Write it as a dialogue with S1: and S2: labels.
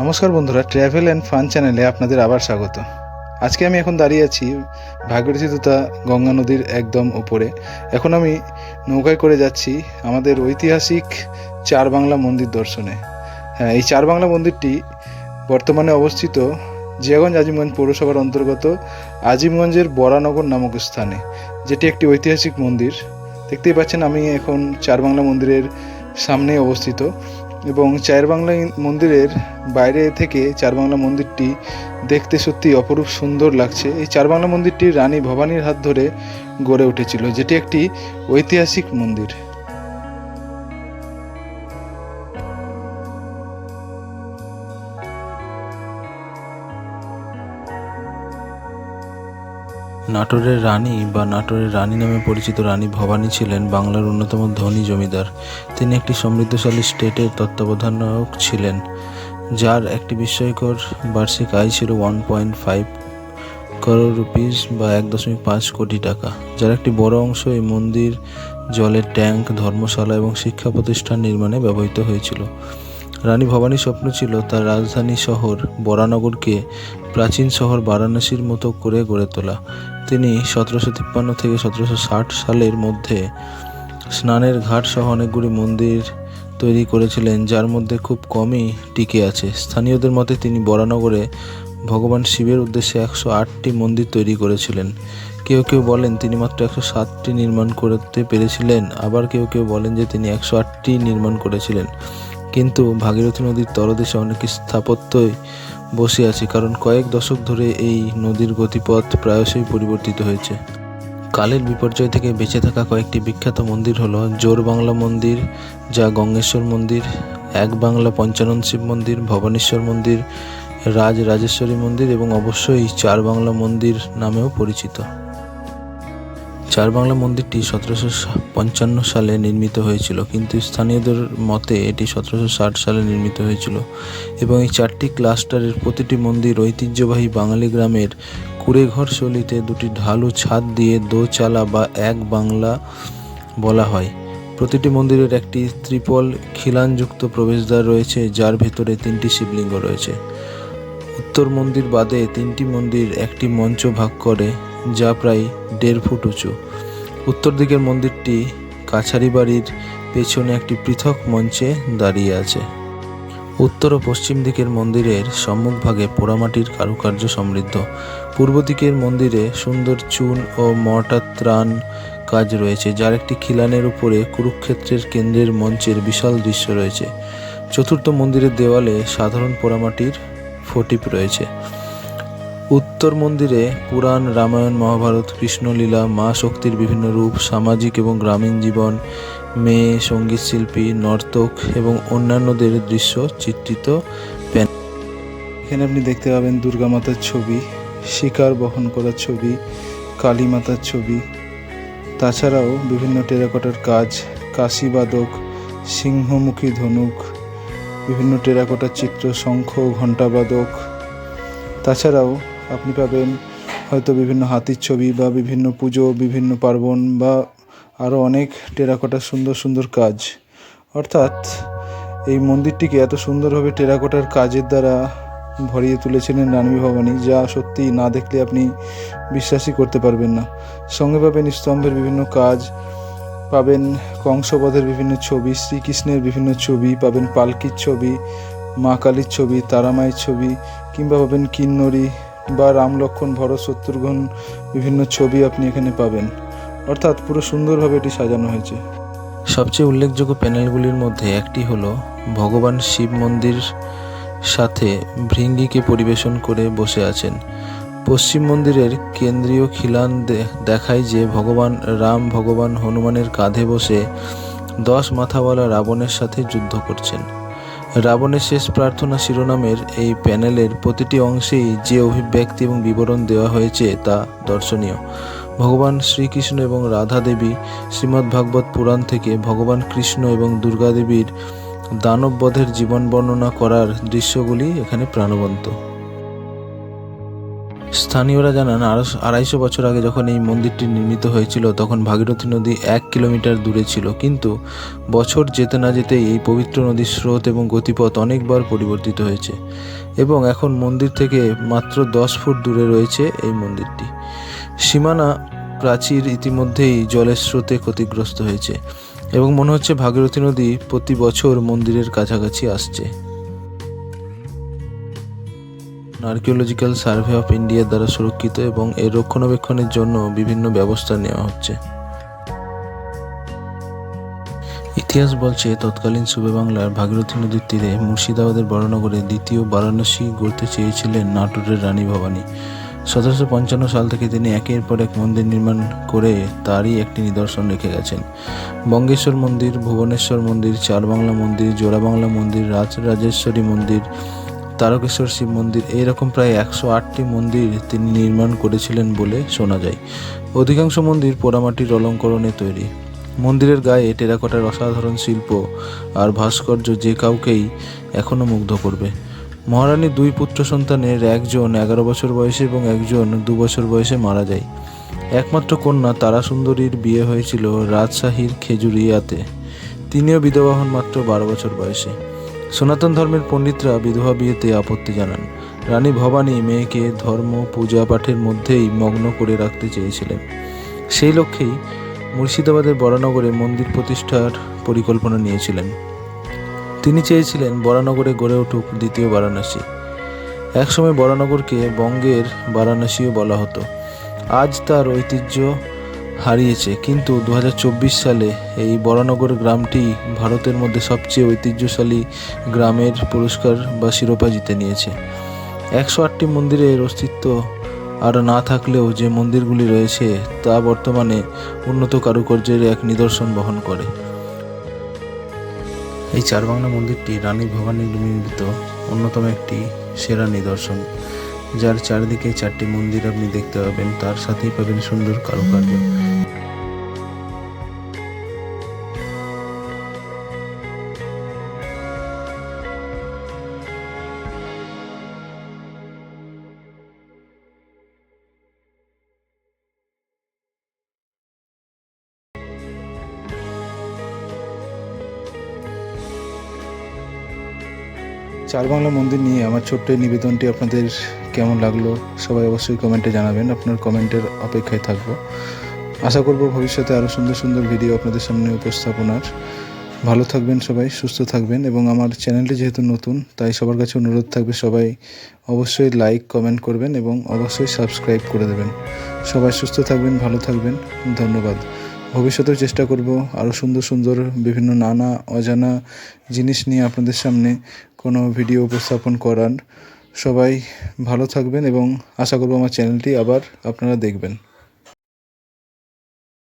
S1: নমস্কার বন্ধুরা travel and fun চ্যানেলে আপনাদের আবার স্বাগত। আজকে আমি এখন দাঁড়িয়ে আছি ভাগীরথী তথা গঙ্গা নদীর একদম উপরে। এখন আমি নৌকায় করে যাচ্ছি আমাদের ঐতিহাসিক চার বাংলা মন্দির দর্শনে। হ্যাঁ এই চার বাংলা মন্দিরটি বর্তমানে অবস্থিত জিয়াগঞ্জ আজিমগঞ্জ পৌরসভার অন্তর্গত আজিমগঞ্জের বরানগর নামক স্থানে, যেটি একটি ঐতিহাসিক মন্দির। দেখতেই পাচ্ছেন আমি এখন চার বাংলা মন্দিরের সামনে অবস্থিত। এবং চার বাংলা মন্দিরের বাইরে থেকে চার বাংলা মন্দিরটি দেখতে সত্যি অপরূপ সুন্দর লাগছে। এই চার বাংলা মন্দিরটি রানী ভবানীর হাত ধরে গড়ে উঠেছিল, যেটি একটি ঐতিহাসিক মন্দির।
S2: নাটোরের রানী বা নাটোরের রানী নামে পরিচিত রানী ভবানী ছিলেন বাংলার অন্যতম ধনী জমিদার। তিনি একটি সমৃদ্ধশালী স্টেটের তত্ত্বাবধায়ক ছিলেন, যার একটি বিস্ময়কর বার্ষিক আয় ছিল one point five crore rupees বা এক দশমিক পাঁচ কোটি টাকা, যার একটি বড় অংশ এই মন্দির, জলের ট্যাঙ্ক, ধর্মশালা এবং শিক্ষা প্রতিষ্ঠান নির্মাণে ব্যবহৃত হয়েছিল। রানী ভবানীর স্বপ্ন ছিল তার রাজধানী শহর বরানগরকে প্রাচীন শহর বারাণসীর মতো করে গড়ে তোলা। তিনি সতেরোশো তিপ্পান্ন থেকে সতেরোশো ষাট সালের মধ্যে স্নানের ঘাট সহ অনেকগুলি মন্দির তৈরি করেছিলেন, যার মধ্যে খুব কমই টিকে আছে। স্থানীয়দের মতে তিনি বরানগরে ভগবান শিবের উদ্দেশ্যে একশো আটটি মন্দির তৈরি করেছিলেন। কেউ কেউ বলেন তিনি মাত্র একশো সাতটি নির্মাণ করতে পেরেছিলেন, আবার কেউ কেউ বলেন যে তিনি একশো আটটি নির্মাণ করেছিলেন। কিন্তু ভাগীরথী নদীর তলদেশে অনেক স্থাপত্যই বসে আছে, কারণ কয়েক দশক ধরে এই নদীর গতিপথ প্রায়শই পরিবর্তিত হয়েছে। কালের বিপর্যয় থেকে বেঁচে থাকা কয়েকটি বিখ্যাত মন্দির হলো জোর বাংলা মন্দির, যা গঙ্গেশ্বর মন্দির, এক বাংলা পঞ্চানন শিব মন্দির, ভবানেশ্বর মন্দির, রাজ রাজেশ্বরী মন্দির এবং অবশ্যই চার বাংলা মন্দির নামেও পরিচিত। চার বাংলা মন্দিরটি সতেরোশো পঞ্চান্ন সালে নির্মিত হয়েছিল, কিন্তু স্থানীয়দের মতে এটি সতেরোশো ষাট সালে নির্মিত হয়েছিল এবং এই চারটি ক্লাস্টারের প্রতিটি মন্দির ঐতিহ্যবাহী বাঙালি গ্রামের কুড়েঘর শৈলীতে দুটি ঢালু ছাদ দিয়ে দোচালা বা এক বাংলা বলা হয়। প্রতিটি মন্দিরের একটি ত্রিপল খিলানযুক্ত প্রবেশদ্বার রয়েছে, যার ভেতরে তিনটি শিবলিঙ্গ রয়েছে। উত্তর মন্দির বাদে তিনটি মন্দির একটি মঞ্চ ভাগ করে যা প্রায় দেড় ফুট উঁচু। উত্তর দিকের মন্দিরটি কাছারি বাড়ির পেছনে একটি পৃথক মঞ্চে দাঁড়িয়ে আছে। উত্তর ও পশ্চিম দিকের মন্দিরের সম্মুখভাগে পোড়ামাটির কারুকার্য সমৃদ্ধ। পূর্ব দিকের মন্দিরে সুন্দর চুন ও মর্টার ত্রাণ কাজ রয়েছে, যার একটি খিলানের উপরে কুরুক্ষেত্রের কেন্দ্রের মঞ্চের বিশাল দৃশ্য রয়েছে। চতুর্থ মন্দিরের দেওয়ালে সাধারণ পোড়ামাটির ফটিপ রয়েছে। উত্তর মন্দিরে পুরাণ, রামায়ণ, মহাভারত, কৃষ্ণলীলা মা শক্তির বিভিন্ন রূপ, সামাজিক এবং গ্রামীণ জীবন, মেয়ে সংগীত শিল্পী নর্তক এবং অন্যান্যদের দৃশ্য চিত্রিত
S1: এখানে আপনি দেখতে পাবেন দুর্গা মাতার ছবি, শিকার বহন করার ছবি, কালী মাতার ছবি। তাছাড়াও বিভিন্ন টেরাকোটার কাজ কাশিবাদক সিংহমুখী ধনুক, বিভিন্ন টেরাকোটার চিত্র, শঙ্খ ঘণ্টাবাদক তাছাড়াও আপনি পাবেন হয়তো বিভিন্ন হাতির ছবি বা বিভিন্ন পুজো, বিভিন্ন পার্বণ বা আরও অনেক টেরাকোটার সুন্দর সুন্দর কাজ। অর্থাৎ এই মন্দিরটিকে এত সুন্দরভাবে টেরাকোটার কাজের দ্বারা ভরিয়ে তুলেছিলেন রানী ভবানী, যা সত্যি না দেখলে আপনি বিশ্বাসই করতে পারবেন না। সঙ্গে পাবেন স্তম্ভের বিভিন্ন কাজ, পাবেন কংসবধের বিভিন্ন ছবি, শ্রীকৃষ্ণের বিভিন্ন ছবি, পাবেন পালকির ছবি, মা কালীর ছবি, তারামায়ের ছবি, কিংবা পাবেন কিন্নরী বা রাম লক্ষণ ভরত, শত্রুঘ্ন বিভিন্ন ছবি আপনি এখানে পাবেন। অর্থাৎ পুরো সুন্দরভাবে এটি সাজানো হয়েছে।
S2: সবচেয়ে উল্লেখযোগ্য প্যানেলগুলির মধ্যে একটি হলো ভগবান শিব মন্দির সাথে ভৃঙ্গিকে পরিবেশন করে বসে আছেন। পশ্চিম মন্দিরের কেন্দ্রীয় খিলান দেখায় যে ভগবান রাম, ভগবান হনুমানের কাঁধে বসে দশ মাথাওয়ালা রাবণের সাথে যুদ্ধ করছেন। রাবণের শেষ প্রার্থনা শিরোনামের এই প্যানেলের প্রতিটি অংশেই যে অভিব্যক্তি এবং বিবরণ দেওয়া হয়েছে তা দর্শনীয়। ভগবান শ্রীকৃষ্ণ এবং রাধা দেবী শ্রীমদ্ ভাগবত পুরাণ থেকে ভগবান কৃষ্ণ এবং দুর্গা দেবীর দানববধের জীবন বর্ণনা করার দৃশ্যগুলি এখানে প্রাণবন্ত। স্থানীয়রা জানান আড়াইশো বছর আগে যখন এই মন্দিরটি নির্মিত হয়েছিল, তখন ভাগীরথী নদী এক কিলোমিটার দূরে ছিল। কিন্তু বছর যেতে না যেতেই এই পবিত্র নদীর স্রোত এবং গতিপথ অনেকবার পরিবর্তিত হয়েছে এবং এখন মন্দির থেকে মাত্র দশ ফুট দূরে রয়েছে এই মন্দিরটি। সীমানা প্রাচীর ইতিমধ্যেই জলের স্রোতে ক্ষতিগ্রস্ত হয়েছে এবং মনে হচ্ছে ভাগীরথী নদী প্রতি বছর মন্দিরের কাছাকাছি আসছে। আর্কিওলজিক্যাল সার্ভে অফ ইন্ডিয়ার দ্বারা সুরক্ষিত এবং এর রক্ষণাবেক্ষণের জন্য বিভিন্ন ব্যবস্থা নেওয়া হচ্ছে। ইতিহাস বলছে, তৎকালীন সুবে বাংলার ভাগীরথী নদীর তীরে মুর্শিদাবাদের বড়নগরে দ্বিতীয় বারাণসী গড়তে চেয়েছিলেন নাটোরের রানী ভবানী। সতেরোশো পঞ্চান্ন সাল থেকে তিনি একের পর এক মন্দির নির্মাণ করে তারই একটি নিদর্শন রেখে গেছেন। বঙ্গেশ্বর মন্দির, ভুবনেশ্বর মন্দির, চারবাংলা মন্দির, জোড়াবাংলা মন্দির, রাজরাজেশ্বরী মন্দির তারকেশ্বর শিব মন্দির, এইরকম প্রায় একশো আটটি মন্দির তিনি নির্মাণ করেছিলেন বলে শোনা যায়। অধিকাংশ মন্দির পোড়ামাটির অলঙ্করণে তৈরি। মন্দিরের গায়ে টেরাকোটার অসাধারণ শিল্প আর ভাস্কর্য যে কাউকেই এখনও মুগ্ধ করবে। মহারানীর দুই পুত্র সন্তানের একজন এগারো বছর বয়সে এবং একজন দু বছর বয়সে মারা যায়। একমাত্র কন্যা তারা সুন্দরীর বিয়ে হয়েছিল রাজশাহীর খেজুরিয়াতে। তিনিও বিধবা হন মাত্র বারো বছর বয়সে। সনাতন ধর্মের পণ্ডিতরা বিধবা বিয়েতে আপত্তি জানান। রানী ভবানী মেয়েকে ধর্ম, পূজা পাঠের মধ্যেই মগ্ন করে রাখতে চেয়েছিলেন। সেই লক্ষ্যেই মুর্শিদাবাদের বরানগরে মন্দির প্রতিষ্ঠার পরিকল্পনা নিয়েছিলেন। তিনি চেয়েছিলেন বরানগরে গড়ে উঠুক দ্বিতীয় বারাণসী। একসময় বরানগরকে বঙ্গের বারাণসীও বলা হতো। আজ তার ঐতিহ্য হারিয়েছে, কিন্তু দু হাজার চব্বিশ সালে এই বরানগর গ্রামটি ভারতের মধ্যে সবচেয়ে ঐতিহ্যশালী গ্রামের পুরস্কার বা শিরোপা জিতে নিয়েছে। একশো আটটি মন্দিরের অস্তিত্ব আর না থাকলেও যে মন্দিরগুলি রয়েছে তা বর্তমানে উন্নত কারুকার্যের এক নিদর্শন বহন করে। এই চারবাংলা মন্দিরটি রানী ভবানী নির্মিত অন্যতম একটি সেরা নিদর্শন। যার চারদিকে চারটি মন্দির আপনি দেখতে পাবেন, তার সাথেই পাবেন সুন্দর কারুকার্য।
S1: চার বাংলা মন্দির নিয়ে আমার ছোট্ট নিবেদনটি আপনাদের কেমন লাগল সবাই অবশ্যই কমেন্টে জানাবেন, আপনার কমেন্টের অপেক্ষায় থাকব। আশা করব ভবিষ্যতে আরও সুন্দর সুন্দর ভিডিও আপনাদের সামনে উপস্থাপনার। ভালো থাকবেন সবাই, সুস্থ থাকবেন এবং আমার চ্যানেলটি যেহেতু নতুন, তাই সবার কাছে অনুরোধ থাকবে সবাই অবশ্যই লাইক, কমেন্ট করবেন এবং অবশ্যই সাবস্ক্রাইব করে দেবেন। সবাই সুস্থ থাকবেন, ভালো থাকবেন, ধন্যবাদ। ভবিষ্যতেও চেষ্টা করব আরও সুন্দর সুন্দর বিভিন্ন নানা অজানা জিনিস নিয়ে আপনাদের সামনে কোনো ভিডিও উপস্থাপন করার। সবাই ভালো থাকবেন এবং আশা করব আমার চ্যানেলটি আবার আপনারা দেখবেন।